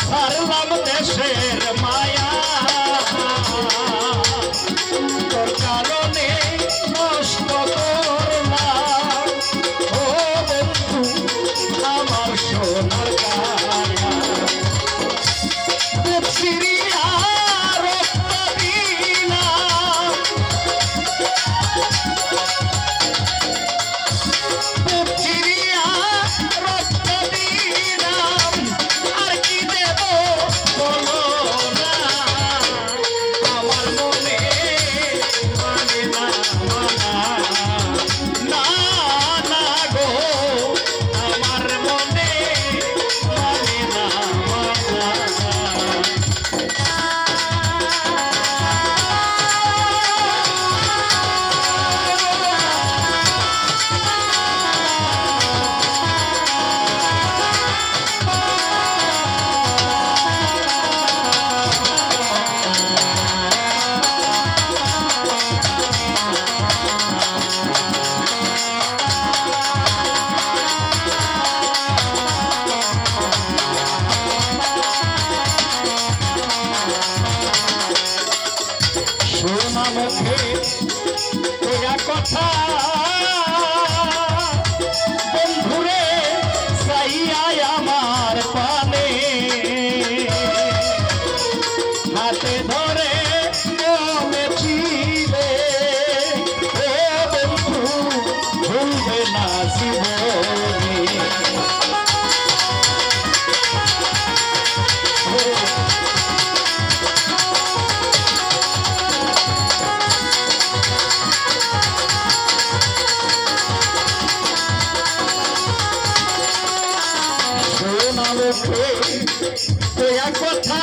সারবাম দেশের মায়। সোনা মুখে তোরা কথা বন্ধুরে সাইয়ায় আমার পানে হাতে ধরে মুখে তোরা কথা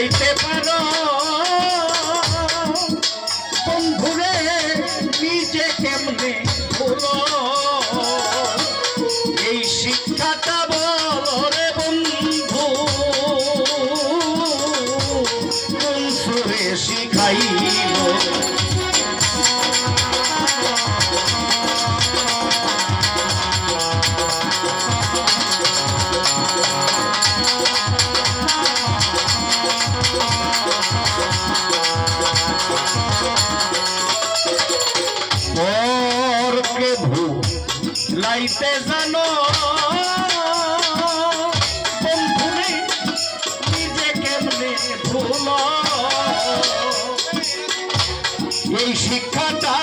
পাইতে পারো। বন্ধুরে নিজে কেমনে হলো এই শিক্ষাটা বলো রে বন্ধু। শিখাই আসতে জানো বন্ধুরে নিজে কেমনে ভুল? এই শিক্ষাটা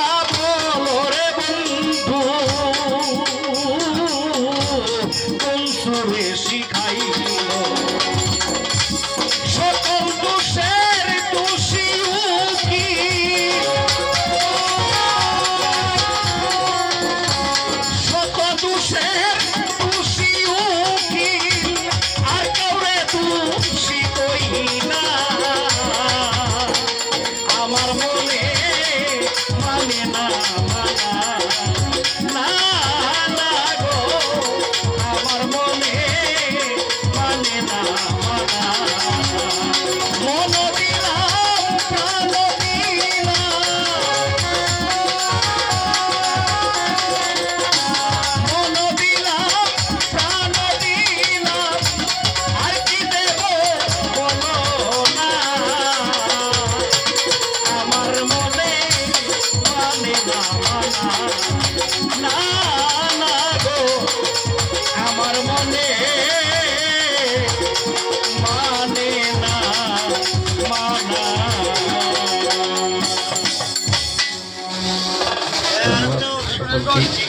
আমার বলে মানে না মানা না Rock.